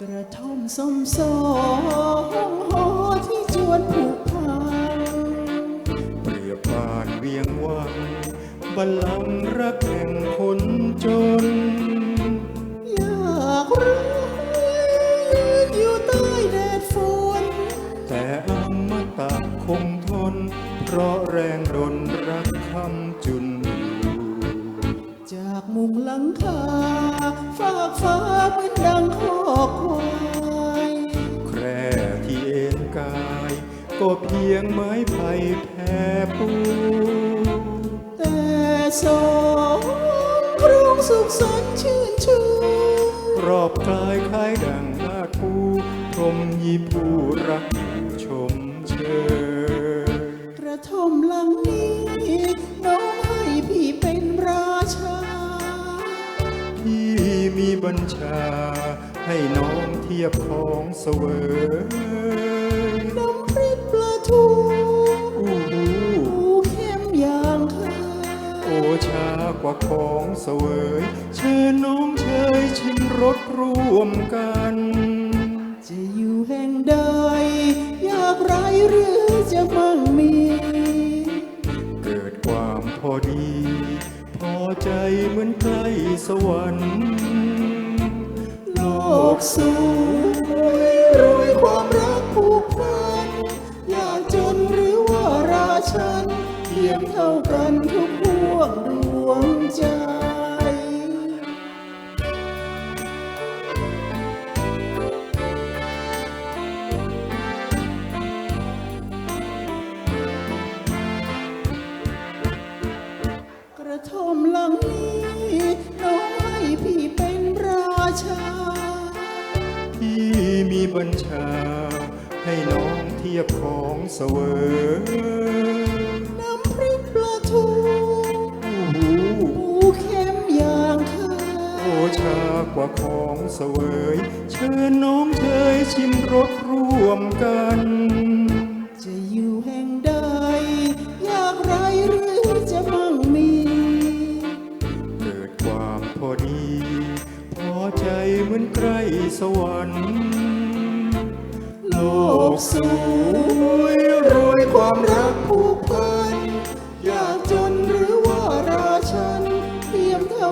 สมสองหอที่จวนผูกพันเปรียบปานเวียงวังบัลลังก์รักแห่งคนจน อยากรู้อยู่ใต้แดดฝนแต่อมตะคงทน เพราะแรงดนรักคำจุน จากมุงหลังคาฟากฟ้าเหมือนดังคอกควายแคร่ที่เอ็นกาย ก็เพียงไม้ไผ่แผ่ปูแต่สองครองสุขสันต์ชื่นชูรอบกายคล้ายดังนาคปูพรหมยีผู้รักอยู่ มีบัญชา ให้น้องเทียบของเสวยน้ำพริกปลาทูอู้หูปูเข้มอย่างเคยโอชากว่าของเสวยเชิญน้องเชยชิมรสร่วมกัน จะอยู่แห่งใดอยากไรหรือจะมั่งมี เกิดความพอดีพอ ใจเหมือนใกล้สวรรค์โลกสวยรวยความรักผูกพันอยากจนหรือว่าราชันเทียมเท่ากันทุกพวกดวงใจ ท่อมหลังนี้น้องให้พี่เป็นราชา พี่มีบัญชา ให้น้องเทียบของเสวยน้ำพริกปลาทูอู้หูปูเข้มอย่างเคโอยชากว่าของเสวย เชิญน้องเชยชิมรสร่วมกัน เหมือนใกล้สวรรค์ โลกสวยรวยความรักผูกพัน ยากจนหรือว่าราชันเทียมเท่า